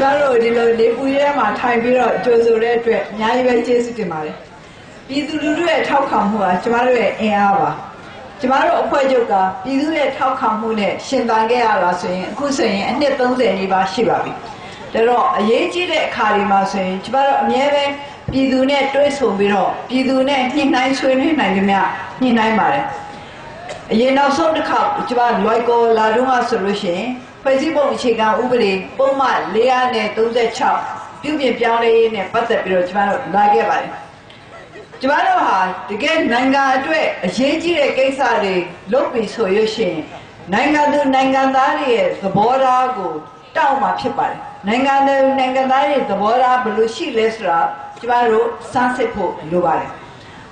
ကျမတို့ဒီလိုလေပူရဲမှာထိုင်ပြီးတော့ကြိုဆိုတဲ့အတွက်အများကြီးပဲကျေးဇူးတင်ပါတယ်ပြည်သူလူထုရဲ့ထောက်ခံမှုဟာကျမတို့ရဲ့အင်အားပါကျမတို့အဖွဲ့ချုပ်ကပြည်သူရဲ့ထောက်ခံမှုနဲ့ရှင်သန်ခဲ့ရတာဆိုရင်အခုဆိုရင်အနှစ်30နီးပါးရှိပါပြီဒါတော့အရေးကြီးတဲ့အခါဒီမှာဆိုရင်ကျမတို့အမြဲပဲပြည်သူနဲ့တွဲဆုံပြီးတော့ပြည်သူနဲ့ညှိနှိုင်းဆွေးနွေးနိုင်ကြမြညှိနှိုင်းပါတယ်အရင်နောက်ဆုံးတစ်ခါကျွန်မလွိုက်ကောလာတော့ကဆိုလို့ရှိရင်ဖွဲ့စည်းပုံအခြေခံဥပဒေပုံမှန်436ပြုပြင်ပြောင်းလဲရေးနဲ့ပတ်သက်ပြီးတော့ကျွန်မတို့လာခဲ့ပါတယ်ကျွန်မတို့ဟာတကယ်နိုင်ငံအတွက်အရေးကြီးတဲ့ကိစ္စတွေလုပ်ပြီးဆိုရရှင်နိုင်ငံသူနိုင်ငံသားတွေရဲ့သဘောထားကိုတောက်မှဖြစ်ပါတယ်နိုင်ငံသူနိုင်ငံသားတွေသဘောထားဘယ်လိုရှိလဲဆိုတာကျွန်မတို့စမ်းစစ်ဖို့လိုပါတယ်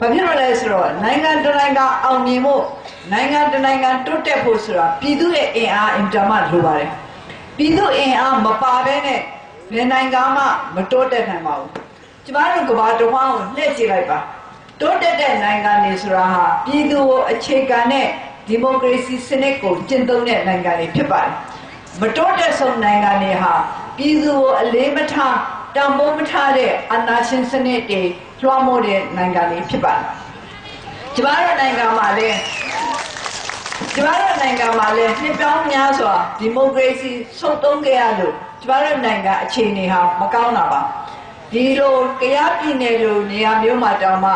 ဘာဖြစ်လို့လဲဆိုတော့နိုင်ငံတစ်နိုင်ငံအောင်မြင်ဖို့နိုင်ငံတစ်နိုင်ငံတိုးတက်ဖို့ဆိုတာပြည်သူရဲ့အင်အားအင်တာမလိုပါတယ်ပြည်သူအင်အားမပါဘဲနဲ့ဘယ်နိုင်ငံမှမတိုးတက်နိုင်ပါဘူးကျမတို့ကဘာတဝန်းကိုလှည့်ကြည့်လိုက်ပါတိုးတက်တဲ့နိုင်ငံတွေဆိုတာဟာပြည်သူကိုအခြေခံတဲ့ဒီမိုကရေစီစနစ်ကိုကျင့်သုံးတဲ့နိုင်ငံတွေဖြစ်ပါတယ်မတိုးတက်ဆုံးနိုင်ငံတွေဟာပြည်သူကိုအလေးမထား တန်ဖိုးမထားတဲ့အာဏာရှင်စနစ်တွေလွှမ်းမိုးတဲ့နိုင်ငံတွေဖြစ်ပါတယ်ကျမတို့နိုင်ငံမှာလည်းကျမတို့နိုင်ငံမှာလည်းနှစ်ပေါင်းများစွာဒီမိုကရေစီဆုတ်သုံးခဲ့ရလို့ကျမတို့နိုင်ငံအခြေအနေဟာမကောင်းတာပါဒီလိုကြားပြည်နယ်လိုနေရာမျိုးမှာတောင်မှ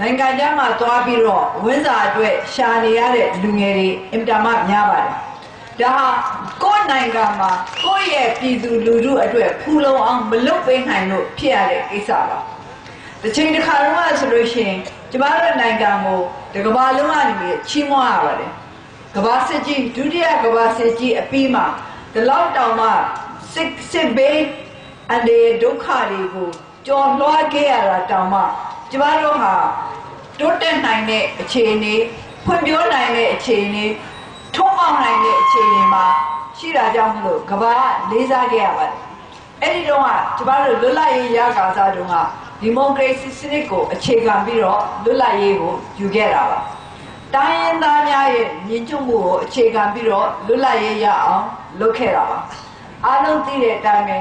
နိုင်ငံခြားမှာသွားပြီးတော့ဝင်းစာအတွက်ရှာနေရတဲ့လူငယ်တွေအင်တာမများပါတယ် ဒါဟာကိုယ့်နိုင်ငံမှာကိုယ့်ရဲ့ပြည်သူလူထုအတွက်ဖူလုံအောင်မလုပ်ပေးနိုင်လို့ဖြစ်ရတဲ့ကိစ္စပါတစ်ချိန်တစ်ခါတော့ဆိုလို့ရှိရင်ကျမတို့နိုင်ငံကိုဒီကမ္ဘာလုံးကနေပြီးချီးမွမ်းရပါတယ်ကဘာစစ်ကြီးဒုတိယကဘာစစ်ကြီးအပြီးမှာဒီလောက်တောင်မှစစ်စစ်ဘေးအနေဒုက္ခတွေကိုကြော်လွှားခဲ့ရတာတောင်မှကျမတို့ဟာတိုးတက်နိုင်တဲ့အခြေအနေဖွံ့ဖြိုးနိုင်တဲ့အခြေအနေထွန်း အောင်နိုင်တဲ့အခြေအနေမှာရှိတာကြောင့်မလို့ကဘာလေးစားခဲ့ရပါတယ်အဲ့ဒီတော့ကကျမတို့လွတ်လပ်ရေးရကာစားတုန်းကဒီမိုကရေစီစနစ်ကိုအခြေခံပြီးတော့လွတ်လပ်ရေးကိုယူခဲ့တာပါတိုင်းရင်းသားများရဲ့ညီညွတ်မှုကိုအခြေခံပြီးတော့လွတ်လပ်ရေးရအောင်လုပ်ခဲ့တာပါအားလုံးသိတဲ့အတိုင်းပဲ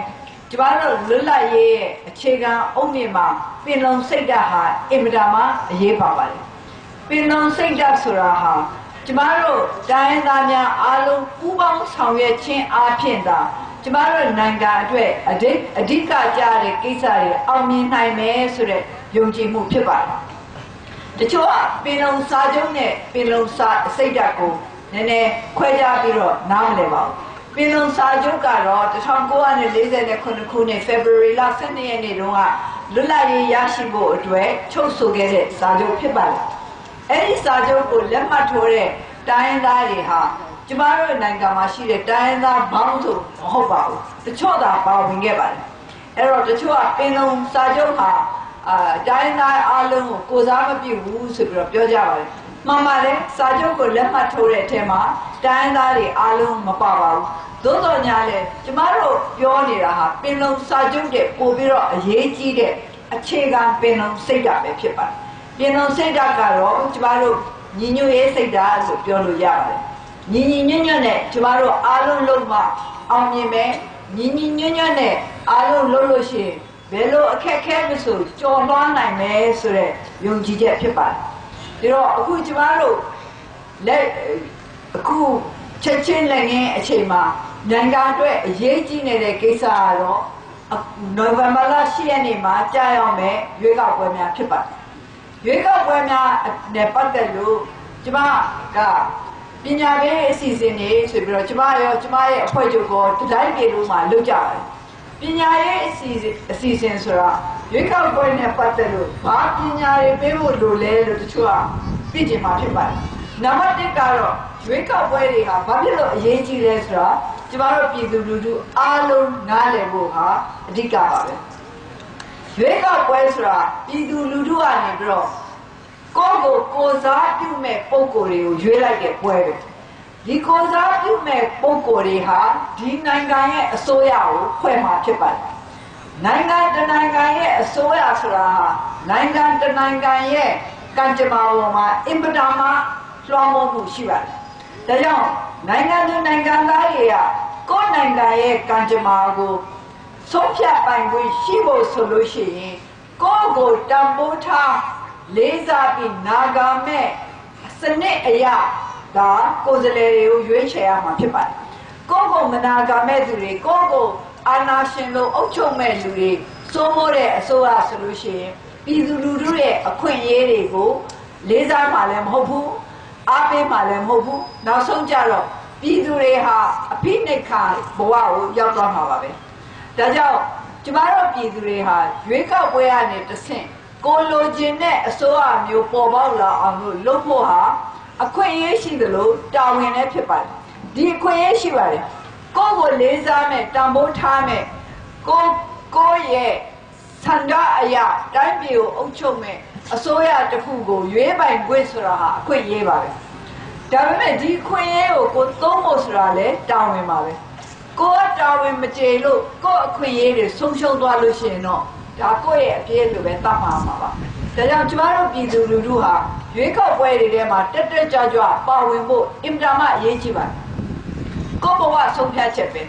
ကျမတို့လွတ်လပ်ရေးရဲ့အခြေခံအုတ်မြင့်မှာပင်လုံစိတ်ဓာတ်ဟာအင်မတန်မှအရေးပါပါတယ်ပင်လုံစိတ်ဓာတ်ဆိုတာဟာ ကျမတို့တိုင်းရင်းသားများအားလုံးပူးပေါင်းဆောင်ရွက်ခြင်းအပြင်သာကျမတို့နိုင်ငံအတွက်အဓိအဓိကကြတဲ့ကိစ္စတွေအောင်မြင်နိုင်မယ်ဆိုတဲ့ယုံကြည်မှုဖြစ်ပါတယ်တချို့ကပင်လုံစာချုပ်နဲ့ပင်လုံစာစိတ်ဓာတ်ကိုနည်းနည်းခွဲခြားပြီးတော့နားမလည်ပါဘူးပင်လုံစာချုပ်ကတော့1949ခုနှစ် February လ12ရက်နေ့တုန်းကလွတ်လပ်ရေးရရှိဖို့အတွက်ချုပ်ဆိုခဲ့တဲ့စာချုပ်ဖြစ်ပါတယ် အဲ့ဒီစာချုပ်ကိုလက်မှတ်ထိုးတဲ့တိုင်းရင်းသားတွေဟာကျမတို့နိုင်ငံမှာရှိတဲ့တိုင်းရင်းသားဘောင်းဆိုမဟုတ်ပါဘူးတချို့သာပါဝင်ခဲ့ပါတယ်အဲ့တော့တချို့ကပင်လုံစာချုပ်ဟာအာတိုင်းသားအားလုံးကိုကိုစားမပြုဘူးဆိုပြီးတော့ပြောကြပါတယ်။မှန်ပါတယ်စာချုပ်ကိုလက်မှတ်ထိုးတဲ့အထက်မှာတိုင်းသားတွေအားလုံးမပါပါဘူး။သို့တော်ညာလဲကျမတို့ပြောနေတာဟာပင်လုံစာချုပ်တဲ့ပို့ပြီးတော့အရေးကြီးတဲ့အခြေခံပင်လုံစိတ်ဓာတ်ပဲဖြစ်ပါတယ်။ ပင်လုံစိတ်ဓာတ်ကတော့ကျမတို့ညီညွတ်ရေးစိတ်ဓာတ်ဆိုပြောလို့ရပါတယ်။ညီညီညွတ်ညွတ်နဲ့ကျမတို့အားလုံးလုံးမအောင်မြင်မယ်ညီညီညွတ်ညွတ်နဲ့အားလုံးလုံးလို့ရှိရင်ဘယ်လိုအခက်အခဲမဆိုကြော်လွှားနိုင်မယ်ဆိုတဲ့ယုံကြည်ချက်ဖြစ်ပါတယ်။ဒါတော့အခုကျမတို့လက်အခုချက်ချင်းလည်းငင်းအချိန်မှာနိုင်ငံအတွက်အရေးကြီးနေတဲ့ကိစ္စကတော့နိုဝင်ဘာလ10ရက်နေ့မှာကြာရောက်မယ်ရွေးကောက်ပွဲများဖြစ်ပါတယ်။ ရွေးကောက်ပွဲများနဲ့ပတ်သက်လို့ကျမကပညာရေးအစီအစဉ်တွေဆိုပြီးတော့ကျမရောကျမရဲ့အဖွဲ့ချုပ်ကတတိုင်းပြည်လုံးမှာလုပ်ကြပါတယ်။ပညာရေးအစီအစဉ်အစီအစဉ်ဆိုတာရွေးကောက်ပွဲနဲ့ပတ်သက်လို့ဘာပညာရေးပေးဖို့လိုလဲလို့တချို့ကပြည့်ကျင်မှာဖြစ်ပါတယ်။နံပါတ်1ကတော့ရွေးကောက်ပွဲတွေဟာဘာဖြစ်လို့အရေးကြီးလဲဆိုတာကျမတို့ပြည်သူလူထုအားလုံးနားလည်ဖို့ဟာအဓိကပါပဲ။ ရွေးကောက်ပွဲဆိုတာပြည်သူလူထုကနေပြီးတော့ကိုယ့်ကိုကိုယ်စားပြုမဲ့ပုံကိုယ်တွေကိုရွေးလိုက်တဲ့ပွဲပဲဒီကိုယ်စားပြုမဲ့ပုံကိုယ်တွေဟာဒီနိုင်ငံရဲ့အစိုးရကိုဖွဲ့မှာဖြစ်ပါတယ်နိုင်ငံတစ်နိုင်ငံရဲ့အစိုးရဆိုတာဟာနိုင်ငံတစ်နိုင်ငံရဲ့ကံကြမ္မာပေါ်မှာအင်ပတာမှာလွှမ်းမိုးမှုရှိပါတယ်ဒါကြောင့်နိုင်ငံသူနိုင်ငံသားတွေကကိုယ့်နိုင်ငံရဲ့ကံကြမ္မာကို ဆုံးဖြတ်ပိုင်ခွင့်ရှိဖို့ဆိုလို့ရှိရင်ကိုယ့်ကိုတံပိုးထားလေးစားပြီးနာဂာမဲ့စနစ်အရာဒါကိုယ်စလဲတွေကိုရွေးချယ်ရမှာဖြစ်ပါတယ်ကိုယ့်ကိုမနာဂာမဲ့သူတွေကိုယ့်ကိုအာနာရှင်လို့အုပ်ချုပ်မဲ့လူတွေစိုးမိုးတဲ့အစိုးရဆိုလို့ရှိရင်ပြည်သူလူထုရဲ့အခွင့်အရေးတွေကိုလေးစားမှလည်းမဟုတ်ဘူးအားပေးမှလည်းမဟုတ်ဘူးနောက်ဆုံးကြတော့ပြည်သူတွေဟာအဖိနှိတ်ခါဘဝကိုရောက်သွားမှာပါပဲ ဒါကြောင့်ကျမတို့ပြည်သူတွေဟာရွေးကောက်ပွဲကနေတဆင့်ကိုလိုချင်တဲ့အစိုးရမျိုးပေါ်ပေါက်လာအောင်လို့လုပ်ဖို့ဟာအခွင့်အရေးရှိသလိုတာဝန်လည်းဖြစ်ပါတယ်ဒီအခွင့်အရေးရှိပါတယ်ကိုယ့်ကိုလေးစားမဲ့တန်ဖိုးထားမဲ့ကိုကိုယ့်ရဲ့ဆန္ဒအရာတိုင်းပြည်ကိုအုပ်ချုပ်မဲ့အစိုးရတစ်ခုကိုရွေးပိုင်ခွင့်ဆိုတာဟာအခွင့်အရေးပါပဲဒါပေမဲ့ဒီခွင့်ရေးကိုကိုသုံးဖို့ဆိုတာလည်းတာဝန်ပါပဲ ကိုကတာဝန်မကျေလို့ကိုအခွင့်အရေးတွေဆုံးရှုံးသွားလို့ရှိရင်တော့ဒါကိုယ့်ရဲ့အပြည့်လိုပဲတတ်မှာမှာပါဒါကြောင့်ကျမတို့ပြည်သူလူထုဟာရွေးကောက်ပွဲတွေထဲမှာတက်တက်ကြွကြွပါဝင်ဖို့အင်တာမအရေးကြီးပါတယ်ကိုဘဝဆုံးဖြတ်ချက်ပဲ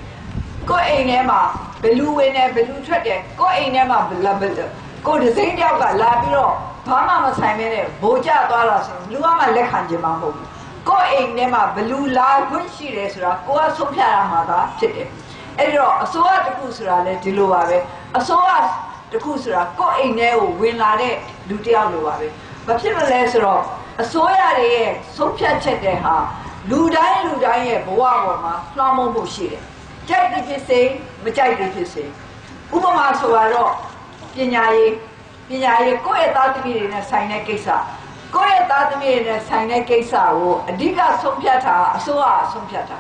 ကိုအိမ်ထဲမှာဘယ်လူဝင်နေဘယ်လူထွက်တယ်ကိုအိမ်ထဲမှာဘယ်လာဘယ်ကိုဒီစိမ့်တယောက်ကလာပြီးတော့ဘာမှမဆိုင်မဲနဲ့ဗိုလ်ကျသွားတာဆိုလူကမှလက်ခံကြမှာမဟုတ်ဘူး ကိုအိမ်ထဲမှာဘလူလာခွင့်ရှိတယ်ဆိုတာကိုကဆုံးဖြတ်ရမှာသာဖြစ်တယ်အဲ့ဒီတော့အစိုးရတစ်ခုဆိုတာလည်းဒီလိုပါပဲအစိုးရတစ်ခုဆိုတာကိုအိမ်ထဲကိုဝင်လာတဲ့လူတစ်ယောက်လိုပါပဲဘာဖြစ်မလဲဆိုတော့အစိုးရတွေရဲ့ဆုံးဖြတ်ချက်တွေဟာလူတိုင်းလူတိုင်းရဲ့ဘဝပေါ်မှာလွှမ်းမိုးမှုရှိတယ်ကြိုက်တယ်ဖြစ်စေမကြိုက်တယ်ဖြစ်စေဥပမာဆိုတော့ပညာရေးပညာရေးကိုယ့်ရဲ့သားသမီးတွေနဲ့ဆိုင်တဲ့ကိစ္စ ကိုယ့်ရဲ့သားသမီးတွေနဲ့ဆိုင်တဲ့ကိစ္စကိုအဓိကဆုံးဖြတ်တာအစိုးရအဆုံးဖြတ်တာ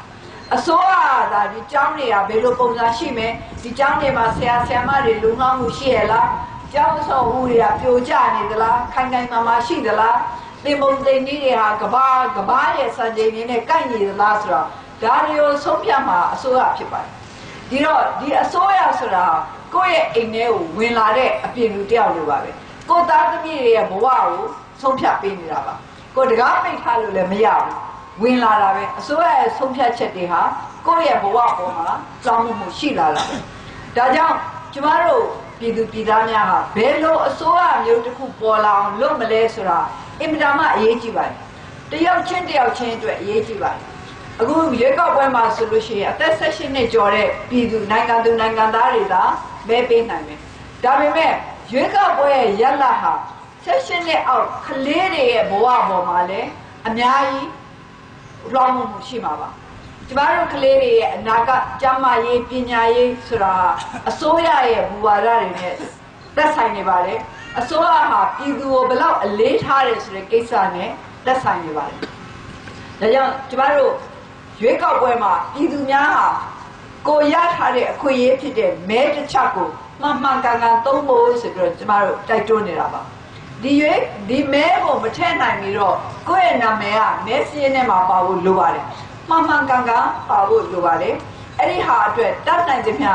အစိုးရကဒါဒီကျောင်းတွေကဘယ်လိုပုံစံရှိမယ်ဒီကျောင်းတွေမှာဆရာဆရာမတွေလုံလောက်မှုရှိရလားကျောင်းဆောင်မှုတွေကပြိုကျနေသလားခိုင်ခိုင်မာမာရှိသလားသင်္ဘုံသိန်းကြီးတွေဟာကဘာကဘာရဲ့စံချိန်တွေနဲ့ကိုက်နေသလားဆိုတော့ဒါတွေကိုဆုံးဖြတ်မှာအစိုးရဖြစ်ပါတယ်ဒီတော့ဒီအစိုးရဆိုတာကိုယ့်ရဲ့အိမ်ထဲကိုဝင်လာတဲ့အပြင်လူတယောက်လိုပါပဲကိုယ်သားသမီးတွေရဲ့ဘဝကို ဆုံးဖြတ်ပေးနေတာပါကိုယ်တကားပိတ်ထားလို့လည်းမရဘူးဝင်လာတာပဲအစိုးရရဲ့ဆုံးဖြတ်ချက်တွေဟာကိုယ့်ရဲ့ဘဝပေါ်မှာကြောင်းမှုရှိလာတာပဲဒါကြောင့်ကျမတို့ပြည်သူပြည်သားများဟာဘယ်လိုအစိုးရမျိုးတစ်ခုပေါ်လာအောင်လုပ်မလဲဆိုတာအင်မတန်မှအရေးကြီးပါတယ်တယောက်ချင်းတယောက်ချင်းအတွက်အရေးကြီးပါတယ်အခုရွေးကောက်ပွဲမှာဆိုလို့ရှိရင်အသက်16နှစ်ကျော်တဲ့ပြည်သူနိုင်ငံသူနိုင်ငံသားတွေသာမဲပေးနိုင်တယ်ဒါပေမဲ့ရွေးကောက်ပွဲရဲ့ရလဒ်ဟာ 16နှစ်အောက်ကလေးတွေရဲ့ဘဝပေါ်မှာလည်းအများကြီးလောင်းမှုရှိမှာပါကျမတို့ကလေးတွေရဲ့အနာဂတ်ကျန်းမာရေးပညာရေးဆိုတာအစိုးရရဲ့ဘူဝါဒတွေနဲ့သက်ဆိုင်နေပါတယ်အစိုးရဟာပြည်သူကိုဘယ်လောက်အလေးထားတယ်ဆိုတဲ့ကိစ္စနဲ့သက်ဆိုင်နေပါတယ်ဒါကြောင့်ကျမတို့ရွေးကောက်ပွဲမှာပြည်သူများဟာကိုရထားတဲ့အခွင့်အရေးဖြစ်တဲ့မဲတစ်ချက်ကိုမှန်မှန်ကန်ကန်သုံးဖို့ဆိုပြီးတော့ကျမတို့တိုက်တွန်းနေတာပါ ဒီရွေးဒီမဲကိုမထည့်နိုင်ပြီးတော့ကိုယ့်ရဲ့နာမည်ကမဲစည်းထဲမှာပါဖို့လိုပါတယ်မှန်မှန်ကန်ကန်ပါဖို့လိုပါတယ်အဲ့ဒီဟာအတွက်တတ်နိုင်သမျှ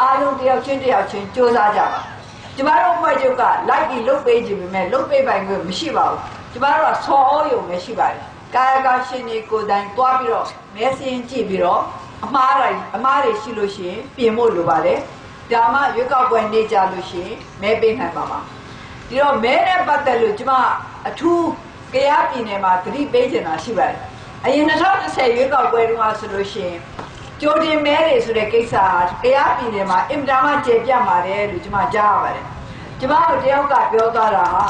အားလုံးတယောက်ချင်းတယောက်ချင်းစူးစမ်းကြပါကျမတို့ဖွဲ့ချုပ်ကလိုက်ပြီးလုတ်ပေးခြင်းပေမဲ့လုတ်ပေးပိုင်ခွင့်မရှိပါဘူးကျမတို့ကဆော်ဩရုံပဲရှိပါတယ်ကာယကရှင်တွေကိုယ်တိုင်တွားပြီးတော့မဲစင်းကြည့်ပြီးတော့အမားတိုင်းအမားတွေရှိလို့ရှိရင်ပြင်ဖို့လိုပါတယ်ဒါမှရွေးကောက်ပွဲနေကြလို့ရှိရင်မဲပေးနိုင်ပါမှာ ဒီတော့မဲနဲ့ပတ်သက်လို့ကျမအထူးကြားပြည်နယ်မှာသတိပေးချင်တာရှိပါတယ်အရင်2010ရွေးကောက်ပွဲတုန်းကဆိုလို့ရှိရင်ကြိုတင်မဲတွေဆိုတဲ့ကိစ္စဟာတရားပြည်နယ်မှာအင်တာမကျေပြတ်ပါတယ်လို့ကျွန်မကြားရပါတယ်။ကျွန်မတို့တယောက်ကပြောသွားတာဟာ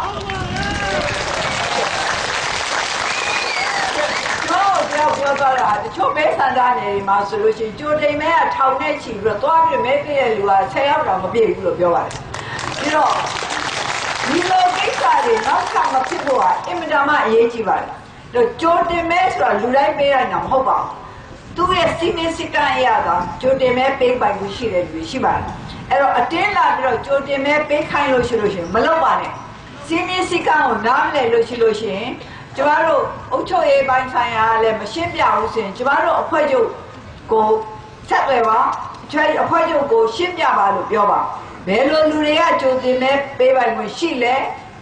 ကျွန်တော်တယောက်ပြောသွားတာတချို့မဲဆန္ဒနယ်တွေမှာဆိုလို့ရှိရင်ကြိုတင်မဲကထောင်နဲ့ချီပြီးတော့သွားပြီးမဲပေးတဲ့လူက10ယောက်တောင်မပြည့်ဘူးလို့ပြောပါတယ်။ပြီးတော့ ဒီလိုကိစ္စတွေနောက်ထပ်မဖြစ်ဖို့ကအင်မတန်မှအရေးကြီးပါတယ်။တော့ကြိုတင်မဲဆိုတာလူတိုင်းပေးရတာမဟုတ်ပါဘူး။သူ့ရဲ့စီမင်းစကန်ရတာကြိုတင်မဲပေးပိုင်မှုရှိတဲ့လူရှိပါတယ်အဲ့တော့အတင်းလာပြီးတော့ကြိုတင်မဲပေးခိုင်းလို့ရှိလို့ရှိရင်မလုပ်ပါနဲ့စီမင်းစကန်ကိုနားမလည်လို့ရှိလို့ရှိရင်ကျမတို့အုတ်ချုပ်ရေးပိုင်းဆိုင်ရာလည်းမရှင်းပြဘူးဆိုရင်ကျမတို့အဖွဲ့ချုပ်ကိုဆက်သွယ်ပါချွဲအဖွဲ့ချုပ်ကိုရှင်းပြပါလို့ပြောပါ ဘယ်လိုလူတွေကကြိုတင်မဲပေးပိုင်ခွင့်ရှိလဲ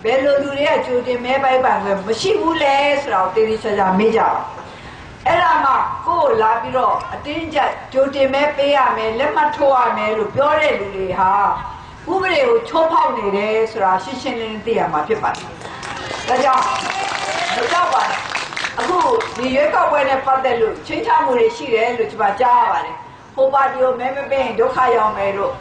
ဘယ်လိုလူတွေကကြိုတင်မဲပိုင်ပိုင်ခွင့်မရှိဘူးလဲဆိုတော့တေးသေးချာချာမေးကြပါအဲ့ဒါမှကိုယ်လာပြီးတော့အတင်းကျပ်ကြိုတင်မဲပေးရမယ်လက်မှတ်ထိုးရမယ်လို့ပြောတဲ့လူတွေဟာဥပဒေကိုချိုးဖောက်နေတယ်ဆိုတာရှင်းရှင်းလင်းလင်းသိရမှာဖြစ်ပါတယ်ဒါကြောင့်မကြောက်ပါနဲ့အခုဒီရွေးကောက်ပွဲနဲ့ပတ်သက်လို့ချင်းချမှုတွေရှိတယ်လို့ကျွန်မကြားရပါတယ်ဟိုပါတီကိုမဲမပေးရင်ဒုက္ခရောက်မယ်လို့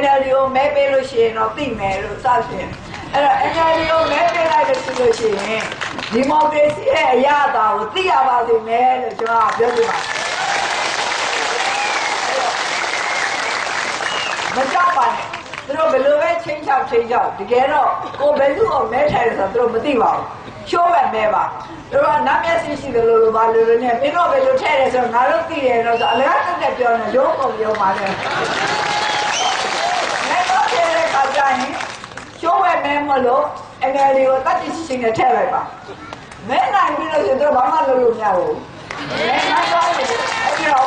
NLD ကိုမဲပေးလို့ရှိရင်တော့သိမယ်လို့စသဖြင့်အဲ့တော့ NLD ကိုမဲပေးလိုက်လို့ရှိလို့ရှိရင်ဒီမိုကရေစီရဲ့အရာအသားကိုသိရပါစေမယ်လို့ကျွန်တော်ပြောချင်ပါတယ်မကြောက်ပါနဲ့သူတို့ဘယ်လိုပဲချင်းချောက်ချင်းချောက်တကယ်တော့ကိုဘယ်သူ့ကိုမဲထိုင်တယ်ဆိုတော့သူတို့မသိပါဘူးရှိုးပဲမဲပါသူတို့ကနားမျက်စိရှိတယ်လို့လို့ပါလို့လို့နဲ့မင်းတို့ဘယ်လိုထည့်တယ်ဆိုတော့ငါတို့သိတယ်တော့ဆိုအလကားတက်တက်ပြောနေရုံးကုန်ရုံးပါလေမဲတော့ထည့်တဲ့ခါကျရင် ရှိုးပဲမဲမလို့ NLD ကိုတတ်တိရှိရှိနဲ့ထည့်လိုက်ပါမဲနိုင်ပြီးလို့ဆိုတော့ဘာမှလုပ်လို့မရဘူးမဲနိုင်တော့အဲ့ဒီတော့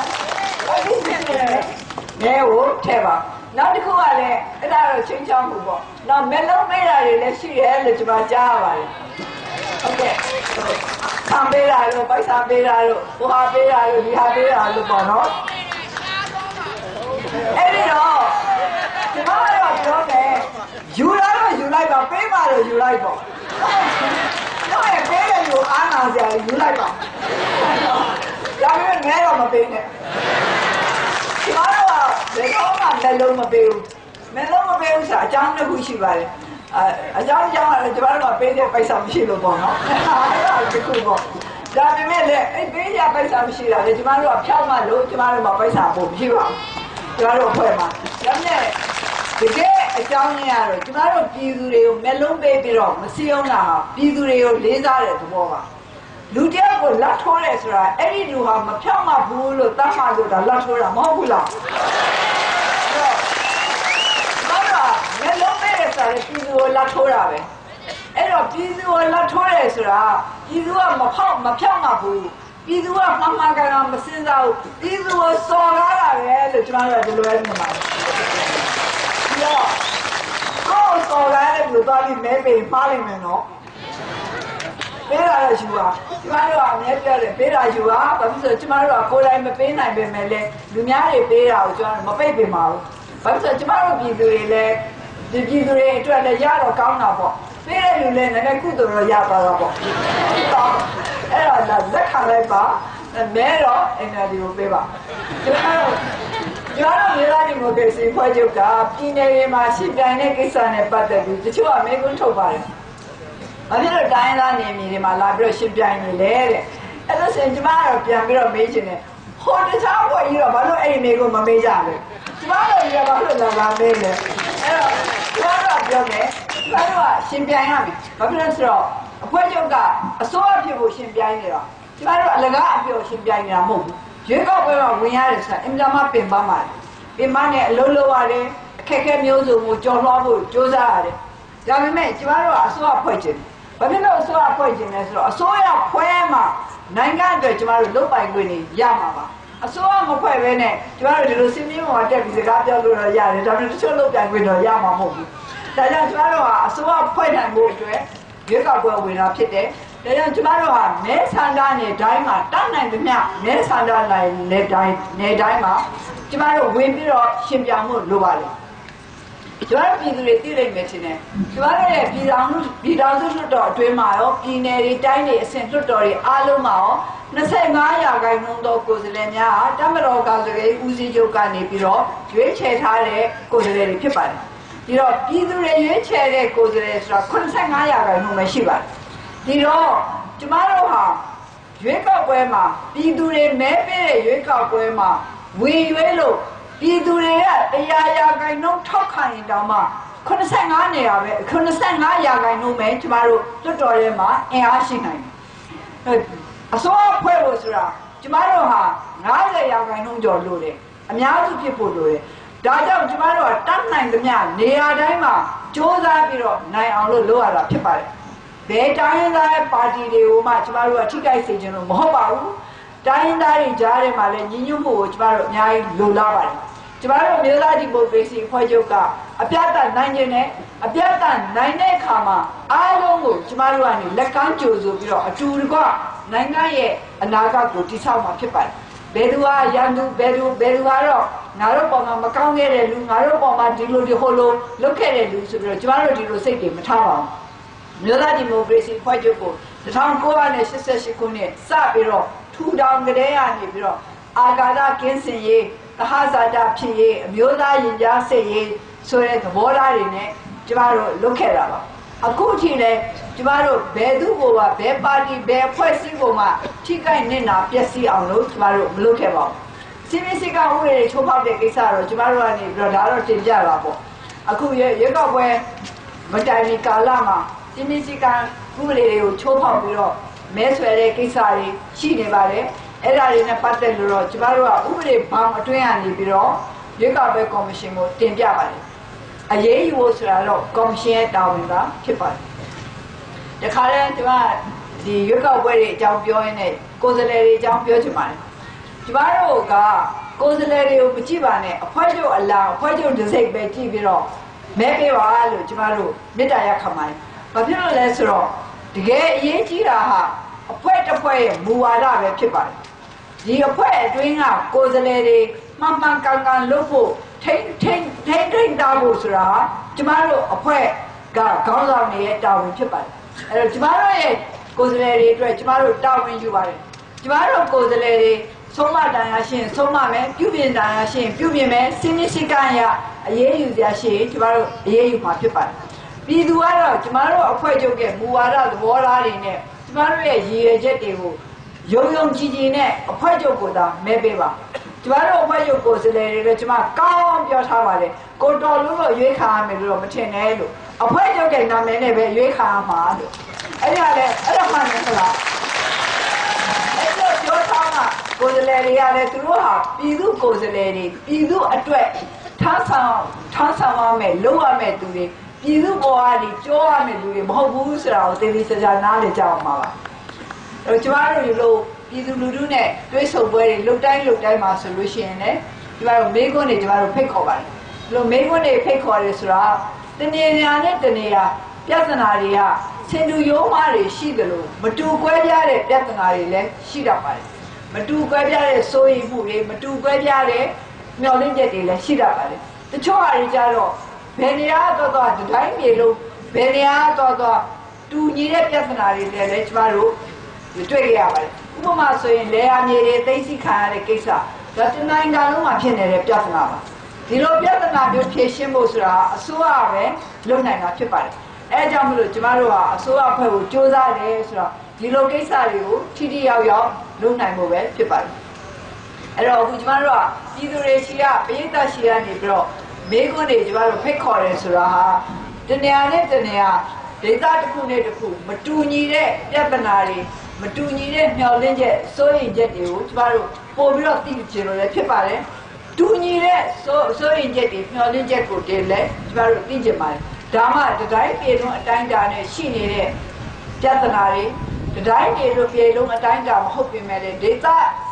အဲ့ဒီစီနေမဲကိုထည့်ပါနောက်တစ်ခုကလည်းအဲ့ဒါတော့ချင်းချောင်းမှုပေါ့နောက်မဲလုံးမဲတာတွေလည်းရှိတယ်လို့ကျွန်မကြားရပါတယ်ဟုတ်ကဲ့ခံပေးတာလို့ပိုက်ဆံပေးတာလို့ဟိုဟာပေးတာလို့ဒီဟာပေးတာလို့ပေါ့နော်အဲ့ဒီတော့ဒီမှာတော့ပြောမယ်ယူ လာတော့ယူလိုက်ပါပေးပါတော့ယူလိုက်ပေါ့တော့ရပေးတယ်လို့အားနာစရာယူလိုက်ပါဒါပေမဲ့ငဲတော့မပေးနဲ့ဒီမှာတော့ဘယ်တော့မှလက်လုံးမပေးဘူးလက်လုံးမပေးဘူးဆိုတာအကြောင်းတစ်ခုရှိပါတယ်အအကြောင်းအကြောင်းကလည်းကျမတို့ကပေးတဲ့ပိုက်ဆံမရှိလို့ပေါ့နော်အဲ့ဒါတစ်ခုပေါ့ဒါပေမဲ့လည်းအဲ့ပေးရပိုက်ဆံမရှိတာလေကျမတို့ကဖြောက်မှလို့ကျမတို့ကပိုက်ဆံပို့မရှိပါဘူးကျမတို့အဖွဲ့မှာဒါပေမဲ့တကယ် အကြောင်းရင်းကတော့ကျမတို့ပြည်သူတွေကိုမျက်လုံးပေးပြီးတော့မစီအောင်တာပြည်သူတွေကိုလေးစားတဲ့သဘောပါလူတယောက်ကိုလက်ထိုးတယ်ဆိုတာအဲ့ဒီလူဟာမဖြောက်မှဘူးလို့တတ်မှလို့ဒါလက်ထိုးတာမဟုတ်ဘူးလားအဲ့တော့မျက်လုံးပေးတယ်ဆိုတာပြည်သူကိုလက်ထိုးတာပဲအဲ့တော့ပြည်သူကိုလက်ထိုးတယ်ဆိုတာပြည်သူကမဖောက်မဖြောက်မှဘူးပြည်သူကမှန်မှန်ကန်ကန်မစင်စားဘူးပြည်သူကိုစော်ကားတာပဲလို့ကျွန်တော်တို့ကဒီလိုပဲမြင်ပါတယ်ပြီးတော့ ကိုယ်စော်ကားတဲ့လူသားပြီးမဲပေမှားလိမ့်မယ်နော်ပေးတာတော့ယူပါကျမတို့ကအမြဲပြောတယ်ပေးတာယူပါဘာဖြစ်လို့ကျမတို့ကကိုယ်တိုင်မပေးနိုင်ပေမဲ့လည်းလူများတွေပေးတာကိုကျမတို့မပိတ်ပင်ပါဘူးဘာဖြစ်လို့ကျမတို့ပြည်သူတွေလည်းဒီပြည်သူတွေအတွက်လည်းရတော့ကောင်းတာပေါ့ပေးတဲ့လူလည်းနည်းနည်းကုသိုလ်တော့ရသွားတာပေါ့အဲ့တော့လက်ခံလိုက်ပါမဲတော့ NLD ကိုပေးပါကျမတို့ ကျွန်တော်မြေလာဒီမိုကရေစီဖွဲ့ချုပ်ကပြည်နယ်တွေမှာရှင်းပြိုင်တဲ့ကိစ္စနဲ့ပတ်သက်ပြီးတချို့ကမေးခွန်းထုတ်ပါတယ်။ဘာဖြစ်လို့တိုင်းသားနေမြေတွေမှာလာပြီးတော့ရှင်းပြိုင်နေလဲတဲ့။အဲ့ဒါဆိုရင်ကျမကတော့ပြန်ပြီးတော့မေးချင်တယ်။ဟိုတခြားဘွယ်ကြီးတော့ဘာလို့အဲ့ဒီမေးခွန်းမမေးကြလဲ။ကျမတို့ကြီးကဘာလို့လာလာမေးလဲ။အဲ့တော့ကျမတို့ကပြောမယ်။ကျမတို့ကရှင်းပြိုင်ရမယ်။ဘာဖြစ်လို့ဆိုတော့အဖွဲ့ချုပ်ကအစိုးရဖြစ်ဖို့ရှင်းပြိုင်နေတော့ကျမတို့အလကားအပြောရှင်းပြိုင်နေတာမဟုတ်ဘူး။ ရွေးကောက်ပွဲမှာဝင်ရတယ်ဆိုတာအင်တာမပင်ပန်းပါတယ်။ပင်ပန်းနဲ့အလုံးလုံးရတယ်အခက်အခဲမျိုးစုံကိုကြော်လွှားဖို့ကြိုးစားရတယ်။ဒါပေမဲ့ကျမတို့ကအစိုးရဖွဲ့ခြင်းဘာဖြစ်လို့အစိုးရဖွဲ့ခြင်းလဲဆိုတော့အစိုးရဖွဲ့မှာနိုင်ငံအတွက်ကျမတို့လုပ်ပိုင်ခွင့်တွေရမှာပါ။အစိုးရမဖွဲ့ဘဲနဲ့ကျမတို့ဒီလိုစင်းမြင့်ပေါ်တက်ပြီးစကားပြောလို့တော့ရတယ်ဒါပေမဲ့တချို့လုပ်ပိုင်ခွင့်တော့ရမှာမဟုတ်ဘူး။ဒါကြောင့်ကျမတို့ကအစိုးရဖွဲ့နိုင်ဖို့အတွက်ရွေးကောက်ပွဲဝင်တာဖြစ်တယ်။ ဒါကြောင့်ကျမတို့ဟာမဲဆန္ဒနယ်တိုင်းမှာတတ်နိုင်သမျှမဲဆန္ဒနယ်နယ်တိုင်းနယ်တိုင်းမှာကျမတို့ဝင်ပြီးတော့ရှင်ပြမှုလိုပါလေ။ကျမတို့ပြည်သူတွေသိလိမ့်မယ်ထင်တယ်။ကျမတို့ရဲ့ပြည်တော်စုပြည်တော်စုလွှတ်တော်အတွင်းမှာရောပြည်နယ်တွေတိုင်းတွေအဆင့်လွှတ်တော်တွေအားလုံးမှာရော25ရာခိုင်နှုန်းသောကိုယ်စားလှယ်များဟာတမတော်ကာကွယ်ရေးဦးစီးချုပ်ကနေပြီးတော့ရွေးချယ်ထားတဲ့ကိုယ်စားလှယ်တွေဖြစ်ပါတယ်။ဒီတော့ပြည်သူတွေရွေးချယ်တဲ့ကိုယ်စားလှယ်ဆိုတာ85ရာခိုင်နှုန်းပဲရှိပါတယ်။ ဒီတော့ကျမတို့ဟာရွေးကောက်ပွဲမှာပြည်သူတွေမဲပေးတဲ့ရွေးကောက်ပွဲမှာဝင်ရွေးလို့ပြည်သူတွေကတရားရာခိုင်နှုန်းထောက်ခံရင်တောင်မှ85နေရာပဲ85ရာခိုင်နှုန်းပဲကျမတို့လွတ်တော်ရဲမှာအင်အားရှိနိုင်တယ်။အစိုးရဖွဲ့ဖို့ဆိုတာကျမတို့ဟာ90ရာခိုင်နှုန်းကျော်လို့တယ်အများစုဖြစ်ဖို့လိုတယ်။ဒါကြောင့်ကျမတို့ကတတ်နိုင်သမျှနေရာတိုင်းမှာစ조사ပြီးတော့နိုင်အောင်လို့လုပ်ရတာဖြစ်ပါတယ်။ ဘယ်တိုင်းသားပါတီတွေကိုမှကျမတို့ကထိခိုက်စေချင်လို့မဟုတ်ပါဘူး။တိုင်းသားတွေကြားထဲမှာလည်းညီညွတ်မှုကိုကျမတို့အများကြီးလိုလားပါတယ်။ကျမတို့မြို့သားဒီမိုကရေစီဖွဲ့ချုပ်ကအပြတ်တနိုင်ခြင်းနဲ့အပြတ်တနိုင်တဲ့အခါမှာအားလုံးကိုကျမတို့ကနေလက်ကမ်းကြိုဆိုပြီးတော့အတူတကွနိုင်ငံရဲ့အနာဂတ်ကိုတည်ဆောက်မှာဖြစ်ပါတယ်ဘယ်သူကရန်သူဘယ်သူဘယ်သူကတော့ငါတို့ပေါ်မှာမကောင်းခဲ့တဲ့လူငါတို့ပေါ်မှာဒီလိုဒီဟိုလိုလုပ်ခဲ့တဲ့လူဆိုပြီးတော့ကျမတို့ဒီလိုစိတ်တွေမထားပါဘူး မြို့သားဒီမိုကရေစီဖွဲ့ချုပ်ကို1988ခုနှစ်စပြီးတော့ထူထောင်ကြတဲ့ကနေပြီးတော့အာဂါဒကင်းစင်ရေးသဟဇာတာဖြစ်ရေးအမျိုးသားရင်ကြားစိတ်ရေးဆိုတဲ့သဘောထားတွေနဲ့ကျမတို့လုပ်ခဲ့တာပါအခုအထိလည်းကျမတို့ဘယ်သူ့ကိုပါဘယ်ပါတီဘယ်ဖွဲ့စည်းပုံမှထိခိုက်နေတာပျက်စီးအောင်လို့ကျမတို့မလုပ်ခဲ့ပါဘူးစီမင်းစကဥပဒေချိုးဖောက်တဲ့ကိစ္စတော့ကျမတို့ကနေပြီးတော့ဒါတော့တင်ပြတာပေါ့အခုရွေးကောက်ပွဲမတိုင်မီကာလမှာ စီမင်းစကဥပဒေတွေကိုချိုးဖောက်ပြီးတော့မဲဆွယ်တဲ့ကိစ္စတွေရှိနေပါတယ်အဲ့ဒါတွေနဲ့ပတ်သက်လို့တော့ကျမတို့ကဥပဒေဘောင်အတွင်းကနေပြီးတော့ရွေးကောက်ပွဲကော်မရှင်ကိုတင်ပြပါတယ်အရေးယူဖို့ဆိုတာတော့ကော်မရှင်ရဲ့တာဝန်ကဖြစ်ပါတယ်တခါတည်းကျမဒီရွေးကောက်ပွဲတွေအကြောင်းပြောရင်းနဲ့ကိုယ်စားလှယ်တွေအကြောင်းပြောချင်ပါတယ်ကျမတို့ကကိုယ်စားလှယ်တွေကိုမကြည့်ပါနဲ့အဖွဲချုပ်အလားအဖွဲချုပ်တစ်စိတ်ပဲကြည့်ပြီးတော့မဲပေးပါလို့ကျမတို့မေတ္တာရက်ခံပါတယ် ဘာဖြစ်လို့လဲဆိုတော့တကယ်အရေးကြီးတာဟာအဖွဲတစ်ဖွဲရဲ့မူဝါဒပဲဖြစ်ပါတယ်ဒီအဖွဲအတွင်းကကိုယ်စားလှယ်တွေမှန်မှန်ကန်ကန်လုပ်ဖို့ထိမ့်ထိမ့်ထိမ့်ထိမ့်တာဖို့ဆိုတာကျမတို့အဖွဲကခေါင်းဆောင်တွေရဲ့တာဝန်ဖြစ်ပါတယ်အဲ့တော့ကျမတို့ရဲ့ကိုယ်စားလှယ်တွေအတွက်ကျမတို့တာဝန်ယူပါတယ်ကျမတို့ကိုယ်စားလှယ်တွေဆုံးမတန်ရရှင်ဆုံးမမယ်ပြုပြင်တန်ရရှင်ပြုပြင်မယ်စင်းနစ်ရှိကံရအရေးယူစရာရှိရင်ကျမတို့အရေးယူမှာဖြစ်ပါတယ် ပြည်သူကတော့ကျမတို့အဖွဲ့ချုပ်ရဲ့မူဝါဒသဘောထားတွေနဲ့ကျမတို့ရဲ့ရည်ရွယ်ချက်တွေကိုယုံယုံကြည်ကြည်နဲ့အဖွဲ့ချုပ်ကိုသာမဲပေးပါကျမတို့အဖွဲ့ချုပ်ကိုယ်စားလှယ်တွေလည်းကျမကောင်းပြောထားပါတယ်ကိုတော်လို့လို့ရွေးခါရမယ်လို့တော့မထင်နဲ့လို့အဖွဲ့ချုပ်ရဲ့နာမည်နဲ့ပဲရွေးခါရမှာလို့အဲ့ဒါလည်းအဲ့ဒါမှန်တယ်ခလားအဲ့လိုပြောထားမှာကိုယ်စားလှယ်တွေကလည်းသူတို့ဟာပြည်သူကိုယ်စားလှယ်တွေပြည်သူအတွက်ထားဆောင်ထားဆောင်ရမယ်လုပ်ရမယ်သူတွေ ပြည်သူဘောအားကြီးကြောရမယ်လူတွေမဟုတ်ဘူးဆိုတာကိုသိသိစကြနားလည်ကြအောင်ပါပါအဲ့တော့ကျမတို့ဒီလိုပြည်သူလူထုနဲ့တွဲဆုံပွဲတွေလုတ်တိုင်းလုတ်တိုင်းမှာဆိုလို့ရှိရင်လည်းကျမတို့မေးခွန်းတွေကျမတို့ဖိတ်ခေါ်ပါတယ်ဒီလိုမေးခွန်းတွေဖိတ်ခေါ်ရဲဆိုတာတနေရာနဲ့တနေရာပြဿနာတွေကဆင်တူရိုးမားတွေရှိတယ်လို့မတူကွဲပြားတဲ့ပြဿနာတွေလည်းရှိတော့ပါတယ်မတူကွဲပြားတဲ့စိုးရိမ်မှုတွေမတူကွဲပြားတဲ့မျှော်လင့်ချက်တွေလည်းရှိတော့ပါတယ်တချို့ဟာတွေကြတော့ ဘယ်နေရာတော့တော့ဒီတိုင်းမြေလုံးဘယ်နေရာတော့တော့တူညီတဲ့ပြဿနာတွေလည်းလည်းကျမတို့တွေ့ကြရပါတယ်ဥပမာဆိုရင်လေယာမြေတွေသိသိခံရတဲ့ကိစ္စဒါတနိုင်ငံလုံးမှာဖြစ်နေတဲ့ပြဿနာပါဒီလိုပြဿနာမျိုးဖြေရှင်းဖို့ဆိုတာအစိုးရပဲလုပ်နိုင်တာဖြစ်ပါတယ်အဲကြောင့်မလို့ကျမတို့ကအစိုးရအဖွဲ့ကိုစ조사တယ်ဆိုတော့ဒီလိုကိစ္စတွေကိုထိထိရောက်ရောက်လုပ်နိုင်ဖို့ပဲဖြစ်ပါတယ်အဲ့တော့အခုကျမတို့ကပြည်သူတွေရှိကပရိသတ်ရှိကနေပြီးတော့ မေးခွန်းတွေကျမတို့ဖိတ်ခေါ်တယ်ဆိုတာဟာတနေရာနဲ့တနေရာဒေသတစ်ခုနဲ့တစ်ခုမတူညီတဲ့ပြဿနာတွေမတူညီတဲ့မျှော်လင့်ချက်စိုးရိမ်ချက်တွေကိုကျမတို့ပို့ပြီးတော့သိချင်လို့လည်းဖြစ်ပါတယ်တူညီတဲ့စိုးစိုးရိမ်ချက်တွေမျှော်လင့်ချက်ကိုတည်းလဲကျမတို့သိချင်ပါတယ်ဒါမှတတိုင်းပြေလုံးအတိုင်းတာနဲ့ရှိနေတဲ့ပြဿနာတွေတတိုင်းပြေလို့ပြေလုံးအတိုင်းတာမဟုတ်ပြင်မဲ့လေဒေသ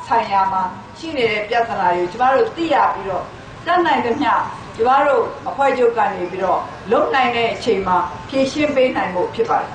ဆိုင်ရာမှာရှိနေတဲ့ပြဿနာတွေကိုကျမတို့သိရပြီးတော့တတ်နိုင်သမျှ ကျမတို့အဖွဲ့ချုပ်ကနေပြီးတော့လုံနိုင်တဲ့အချိန်မှာဖြည့်ရှင်းပေးနိုင်ဖို့ဖြစ်ပါတယ်